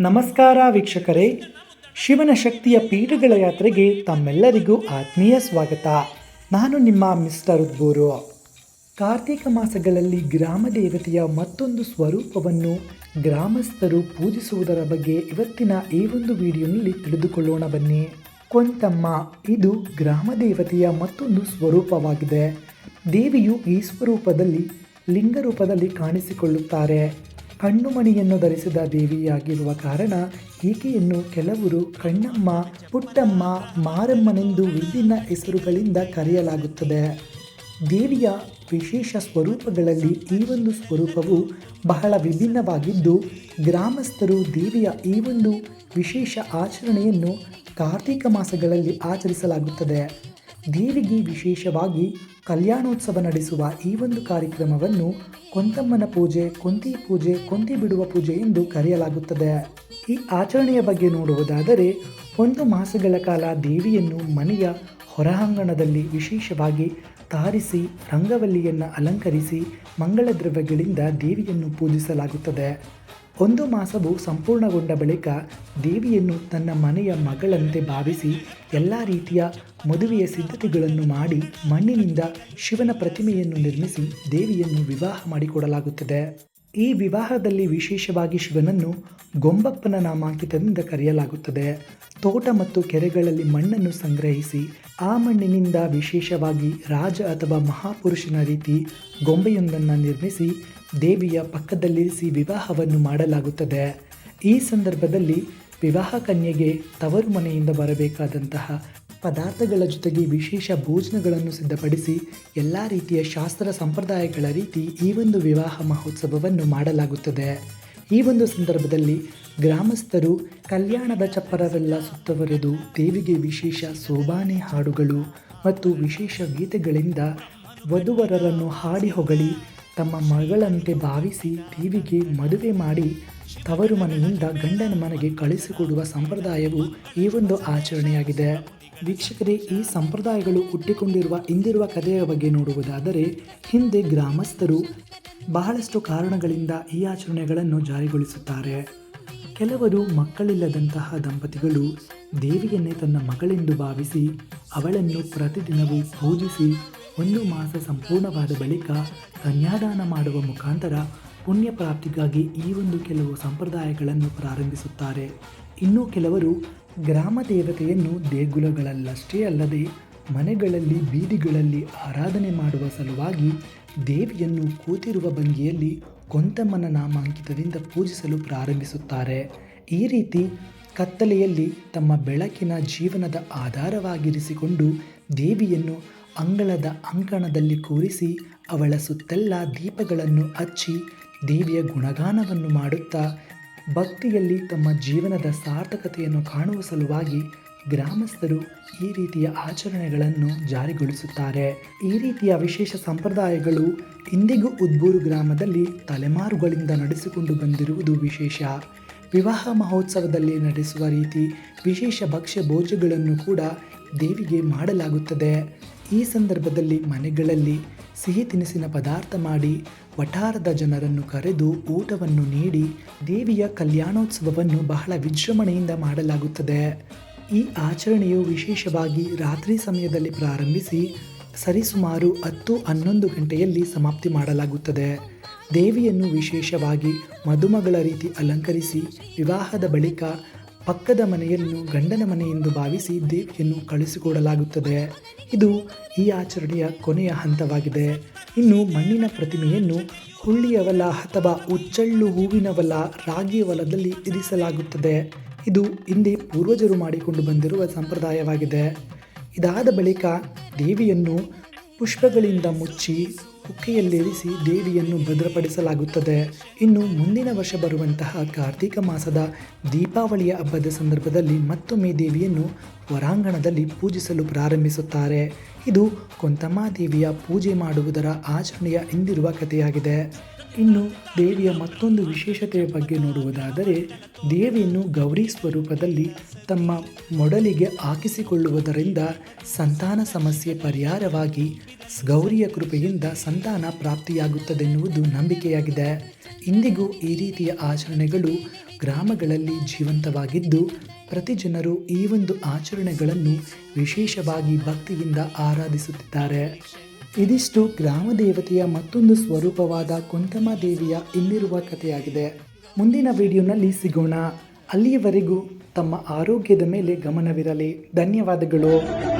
ನಮಸ್ಕಾರ ವೀಕ್ಷಕರೇ. ಶಿವನ ಶಕ್ತಿಯ ಪೀಠಗಳ ಯಾತ್ರೆಗೆ ತಮ್ಮೆಲ್ಲರಿಗೂ ಆತ್ಮೀಯ ಸ್ವಾಗತ. ನಾನು ನಿಮ್ಮ ಮಿಸ್ಟರ್ ಉದ್ಬೂರು. ಕಾರ್ತಿಕ ಮಾಸಗಳಲ್ಲಿ ಗ್ರಾಮ ದೇವತೆಯ ಮತ್ತೊಂದು ಸ್ವರೂಪವನ್ನು ಗ್ರಾಮಸ್ಥರು ಪೂಜಿಸುವುದರ ಬಗ್ಗೆ ಇವತ್ತಿನ ಈ ಒಂದು ವಿಡಿಯೋನಲ್ಲಿ ತಿಳಿದುಕೊಳ್ಳೋಣ ಬನ್ನಿ. ಕೊಂತಮ್ಮ ಇದು ಗ್ರಾಮ ದೇವತೆಯ ಮತ್ತೊಂದು ಸ್ವರೂಪವಾಗಿದೆ. ದೇವಿಯು ಈ ಸ್ವರೂಪದಲ್ಲಿ ಲಿಂಗ ರೂಪದಲ್ಲಿ ಕಾಣಿಸಿಕೊಳ್ಳುತ್ತಾರೆ. ಕಣ್ಣುಮಣಿಯನ್ನು ಧರಿಸಿದ ದೇವಿಯಾಗಿರುವ ಕಾರಣ ಈಕೆಯನ್ನು ಕೆಲವರು ಕಣ್ಣಮ್ಮ, ಪುಟ್ಟಮ್ಮ, ಮಾರಮ್ಮನೆಂದು ವಿಭಿನ್ನ ಹೆಸರುಗಳಿಂದ ಕರೆಯಲಾಗುತ್ತದೆ. ದೇವಿಯ ವಿಶೇಷ ಸ್ವರೂಪಗಳಲ್ಲಿ ಈ ಒಂದು ಸ್ವರೂಪವು ಬಹಳ ವಿಭಿನ್ನವಾಗಿದ್ದು, ಗ್ರಾಮಸ್ಥರು ದೇವಿಯ ಈ ಒಂದು ವಿಶೇಷ ಆಚರಣೆಯನ್ನು ಕಾರ್ತಿಕ ಮಾಸಗಳಲ್ಲಿ ಆಚರಿಸಲಾಗುತ್ತದೆ. ದೇವಿಗೆ ವಿಶೇಷವಾಗಿ ಕಲ್ಯಾಣೋತ್ಸವ ನಡೆಸುವ ಈ ಒಂದು ಕಾರ್ಯಕ್ರಮವನ್ನು ಕೊಂತಮ್ಮನ ಪೂಜೆ, ಕೊಂತಿ ಪೂಜೆ, ಕೊಂತಿ ಬಿಡುವ ಪೂಜೆ ಎಂದು ಕರೆಯಲಾಗುತ್ತದೆ. ಈ ಆಚರಣೆಯ ಬಗ್ಗೆ ನೋಡುವುದಾದರೆ, ಒಂದು ಮಾಸಗಳ ಕಾಲ ದೇವಿಯನ್ನು ಮನೆಯ ಹೊರಾಂಗಣದಲ್ಲಿ ವಿಶೇಷವಾಗಿ ತಾರಿಸಿ, ರಂಗವಲ್ಲಿಯನ್ನು ಅಲಂಕರಿಸಿ ಮಂಗಳ ದ್ರವ್ಯಗಳಿಂದ ದೇವಿಯನ್ನು ಪೂಜಿಸಲಾಗುತ್ತದೆ. ಒಂದು ಮಾಸವು ಸಂಪೂರ್ಣಗೊಂಡ ಬಳಿಕ ದೇವಿಯನ್ನು ತನ್ನ ಮನೆಯ ಮಗಳಂತೆ ಭಾವಿಸಿ ಎಲ್ಲ ರೀತಿಯ ಮದುವೆಯ ಸಿದ್ಧತೆಗಳನ್ನು ಮಾಡಿ ಮಣ್ಣಿನಿಂದ ಶಿವನ ಪ್ರತಿಮೆಯನ್ನು ನಿರ್ಮಿಸಿ ದೇವಿಯನ್ನು ವಿವಾಹ ಮಾಡಿಕೊಡಲಾಗುತ್ತದೆ. ಈ ವಿವಾಹದಲ್ಲಿ ವಿಶೇಷವಾಗಿ ಶಿವನನ್ನು ಗೊಂಬಪ್ಪನ ನಾಮಾಂಕಿತದಿಂದ ಕರೆಯಲಾಗುತ್ತದೆ. ತೋಟ ಮತ್ತು ಕೆರೆಗಳಲ್ಲಿ ಮಣ್ಣನ್ನು ಸಂಗ್ರಹಿಸಿ, ಆ ಮಣ್ಣಿನಿಂದ ವಿಶೇಷವಾಗಿ ರಾಜ ಅಥವಾ ಮಹಾಪುರುಷನ ರೀತಿ ಗೊಂಬೆಯೊಂದನ್ನು ನಿರ್ಮಿಸಿ, ದೇವಿಯ ಪಕ್ಕದಲ್ಲಿರಿಸಿ ವಿವಾಹವನ್ನು ಮಾಡಲಾಗುತ್ತದೆ. ಈ ಸಂದರ್ಭದಲ್ಲಿ ವಿವಾಹ ಕನ್ಯೆಗೆ ತವರು ಮನೆಯಿಂದ ಬರಬೇಕಾದಂತಹ ಪದಾರ್ಥಗಳ ಜೊತೆಗೆ ವಿಶೇಷ ಭೋಜನಗಳನ್ನು ಸಿದ್ಧಪಡಿಸಿ ಎಲ್ಲ ರೀತಿಯ ಶಾಸ್ತ್ರ ಸಂಪ್ರದಾಯಗಳ ರೀತಿ ಈ ಒಂದು ವಿವಾಹ ಮಹೋತ್ಸವವನ್ನು ಮಾಡಲಾಗುತ್ತದೆ. ಈ ಒಂದು ಸಂದರ್ಭದಲ್ಲಿ ಗ್ರಾಮಸ್ಥರು ಕಲ್ಯಾಣದ ಚಪ್ಪರವೆಲ್ಲ ಸುತ್ತುವರೆದು ದೇವಿಗೆ ವಿಶೇಷ ಸೋಬಾನೆ ಹಾಡುಗಳು ಮತ್ತು ವಿಶೇಷ ಗೀತೆಗಳಿಂದ ವಧುವರರನ್ನು ಹಾಡಿ ಹೊಗಳಿ ತಮ್ಮ ಮಗಳಂತೆ ಭಾವಿಸಿ ದೇವಿಗೆ ಮದುವೆ ಮಾಡಿ ತವರು ಮನೆಯಿಂದ ಗಂಡನ ಮನೆಗೆ ಕಳಿಸಿಕೊಡುವ ಸಂಪ್ರದಾಯವು ಈ ಒಂದು ಆಚರಣೆಯಾಗಿದೆ. ವೀಕ್ಷಕರೇ, ಈ ಸಂಪ್ರದಾಯಗಳು ಹುಟ್ಟಿಕೊಂಡಿರುವ ಹಿಂದಿರುವ ಕಥೆಯ ಬಗ್ಗೆ ನೋಡುವುದಾದರೆ, ಹಿಂದೆ ಗ್ರಾಮಸ್ಥರು ಬಹಳಷ್ಟು ಕಾರಣಗಳಿಂದ ಈ ಆಚರಣೆಗಳನ್ನು ಜಾರಿಗೊಳಿಸುತ್ತಾರೆ. ಕೆಲವರು ಮಕ್ಕಳಿಲ್ಲದಂತಹ ದಂಪತಿಗಳು ದೇವಿಯನ್ನೇ ತನ್ನ ಮಗಳೆಂದು ಭಾವಿಸಿ, ಅವಳನ್ನು ಪ್ರತಿದಿನವೂ ಪೂಜಿಸಿ, ಒಂದು ಮಾಸ ಸಂಪೂರ್ಣವಾದ ಬಳಿಕ ಕನ್ಯಾದಾನ ಮಾಡುವ ಮುಖಾಂತರ ಪುಣ್ಯ ಪ್ರಾಪ್ತಿಗಾಗಿ ಈ ಒಂದು ಕೆಲವು ಸಂಪ್ರದಾಯಗಳನ್ನು ಪ್ರಾರಂಭಿಸುತ್ತಾರೆ. ಇನ್ನೂ ಕೆಲವರು ಗ್ರಾಮ ದೇವತೆಯನ್ನು ದೇಗುಲಗಳಲ್ಲಷ್ಟೇ ಅಲ್ಲದೆ ಮನೆಗಳಲ್ಲಿ ಬೀದಿಗಳಲ್ಲಿ ಆರಾಧನೆ ಮಾಡುವ ಸಲುವಾಗಿ ದೇವಿಯನ್ನು ಕೂತಿರುವ ಭಂಗಿಯಲ್ಲಿ ಕೊಂತಮ್ಮನ ನಾಮಾಂಕಿತದಿಂದ ಪೂಜಿಸಲು ಪ್ರಾರಂಭಿಸುತ್ತಾರೆ. ಈ ರೀತಿ ಕತ್ತಲೆಯಲ್ಲಿ ತಮ್ಮ ಬೆಳಕಿನ ಜೀವನದ ಆಧಾರವಾಗಿರಿಸಿಕೊಂಡು ದೇವಿಯನ್ನು ಅಂಗಳದ ಅಂಕಣದಲ್ಲಿ ಕೂರಿಸಿ ಅವಳ ಸುತ್ತೆಲ್ಲ ದೀಪಗಳನ್ನು ಹಚ್ಚಿ ದೇವಿಯ ಗುಣಗಾನವನ್ನು ಮಾಡುತ್ತಾ ಭಕ್ತಿಯಲ್ಲಿ ತಮ್ಮ ಜೀವನದ ಸಾರ್ಥಕತೆಯನ್ನು ಕಾಣುವ ಸಲುವಾಗಿ ಗ್ರಾಮಸ್ಥರು ಈ ರೀತಿಯ ಆಚರಣೆಗಳನ್ನು ಜಾರಿಗೊಳಿಸುತ್ತಾರೆ. ಈ ರೀತಿಯ ವಿಶೇಷ ಸಂಪ್ರದಾಯಗಳು ಇಂದಿಗೂ ಉದ್ಬೂರು ಗ್ರಾಮದಲ್ಲಿ ತಲೆಮಾರುಗಳಿಂದ ನಡೆಸಿಕೊಂಡು ಬಂದಿರುವುದು ವಿಶೇಷ. ವಿವಾಹ ಮಹೋತ್ಸವದಲ್ಲಿ ನಡೆಸುವ ರೀತಿ ವಿಶೇಷ ಭಕ್ಷ್ಯ ಭೋಜಗಳನ್ನು ಕೂಡ ದೇವಿಗೆ ಮಾಡಲಾಗುತ್ತದೆ. ಈ ಸಂದರ್ಭದಲ್ಲಿ ಮನೆಗಳಲ್ಲಿ ಸಿಹಿ ತಿನಿಸಿನ ಪದಾರ್ಥ ಮಾಡಿ ವಠಾರದ ಜನರನ್ನು ಕರೆದು ಊಟವನ್ನು ನೀಡಿ ದೇವಿಯ ಕಲ್ಯಾಣೋತ್ಸವವನ್ನು ಬಹಳ ವಿಜೃಂಭಣೆಯಿಂದ ಮಾಡಲಾಗುತ್ತದೆ. ಈ ಆಚರಣೆಯು ವಿಶೇಷವಾಗಿ ರಾತ್ರಿ ಸಮಯದಲ್ಲಿ ಪ್ರಾರಂಭಿಸಿ ಸರಿಸುಮಾರು ಹತ್ತು ಹನ್ನೊಂದು ಗಂಟೆಯಲ್ಲಿ ಸಮಾಪ್ತಿ ಮಾಡಲಾಗುತ್ತದೆ. ದೇವಿಯನ್ನು ವಿಶೇಷವಾಗಿ ಮದುಮಗಳ ರೀತಿ ಅಲಂಕರಿಸಿ ವಿವಾಹದ ಬಳಿಕ ಪಕ್ಕದ ಮನೆಯನ್ನು ಗಂಡನ ಮನೆಯೆಂದು ಭಾವಿಸಿ ದೇವಿಯನ್ನು ಕಳಿಸಿಕೊಡಲಾಗುತ್ತದೆ. ಇದು ಈ ಆಚರಣೆಯ ಕೊನೆಯ ಹಂತವಾಗಿದೆ. ಇನ್ನು ಮಣ್ಣಿನ ಪ್ರತಿಮೆಯನ್ನು ಹುಳ್ಳಿಯ ಹೊಲ ಅಥವಾ ಉಚ್ಚಳ್ಳು ಹೂವಿನ ಹೊಲ ರಾಗಿಯ ಹೊಲದಲ್ಲಿ ಇರಿಸಲಾಗುತ್ತದೆ. ಇದು ಹಿಂದೆ ಪೂರ್ವಜರು ಮಾಡಿಕೊಂಡು ಬಂದಿರುವ ಸಂಪ್ರದಾಯವಾಗಿದೆ. ಇದಾದ ಬಳಿಕ ದೇವಿಯನ್ನು ಪುಷ್ಪಗಳಿಂದ ಮುಚ್ಚಿ ಕುಕ್ಕೆಯಲ್ಲಿರಿಸಿ ದೇವಿಯನ್ನು ಭದ್ರಪಡಿಸಲಾಗುತ್ತದೆ. ಇನ್ನು ಮುಂದಿನ ವರ್ಷ ಬರುವಂತಹ ಕಾರ್ತಿಕ ಮಾಸದ ದೀಪಾವಳಿಯ ಹಬ್ಬದ ಸಂದರ್ಭದಲ್ಲಿ ಮತ್ತೊಮ್ಮೆ ದೇವಿಯನ್ನು ಹೊರಾಂಗಣದಲ್ಲಿ ಪೂಜಿಸಲು ಪ್ರಾರಂಭಿಸುತ್ತಾರೆ. ಇದು ದೇವಿಯ ಪೂಜೆ ಮಾಡುವುದರ ಆಚರಣೆಯ ಹಿಂದಿರುವ ಕಥೆಯಾಗಿದೆ. ಇನ್ನು ದೇವಿಯ ಮತ್ತೊಂದು ವಿಶೇಷತೆಯ ಬಗ್ಗೆ ನೋಡುವುದಾದರೆ, ದೇವಿಯನ್ನು ಗೌರಿ ಸ್ವರೂಪದಲ್ಲಿ ತಮ್ಮ ಮೊಡಲಿಗೆ ಹಾಕಿಸಿಕೊಳ್ಳುವುದರಿಂದ ಸಂತಾನ ಸಮಸ್ಯೆ ಪರಿಹಾರವಾಗಿ ಗೌರಿಯ ಕೃಪೆಯಿಂದ ಸಂತಾನ ಪ್ರಾಪ್ತಿಯಾಗುತ್ತದೆನ್ನುವುದು ನಂಬಿಕೆಯಾಗಿದೆ. ಇಂದಿಗೂ ಈ ರೀತಿಯ ಆಚರಣೆಗಳು ಗ್ರಾಮಗಳಲ್ಲಿ ಜೀವಂತವಾಗಿದ್ದು, ಪ್ರತಿ ಜನರು ಈ ಒಂದು ಆಚರಣೆಗಳನ್ನು ವಿಶೇಷವಾಗಿ ಭಕ್ತಿಯಿಂದ ಆರಾಧಿಸುತ್ತಿದ್ದಾರೆ. ಇದಿಷ್ಟು ಗ್ರಾಮ ದೇವತೆಯ ಮತ್ತೊಂದು ಸ್ವರೂಪವಾದ ಕುಂತಮ್ಮ ದೇವಿಯ ಇಲ್ಲಿರುವ ಕಥೆಯಾಗಿದೆ. ಮುಂದಿನ ವಿಡಿಯೋನಲ್ಲಿ ಸಿಗೋಣ. ಅಲ್ಲಿಯವರೆಗೂ ತಮ್ಮ ಆರೋಗ್ಯದ ಮೇಲೆ ಗಮನವಿರಲಿ. ಧನ್ಯವಾದಗಳು.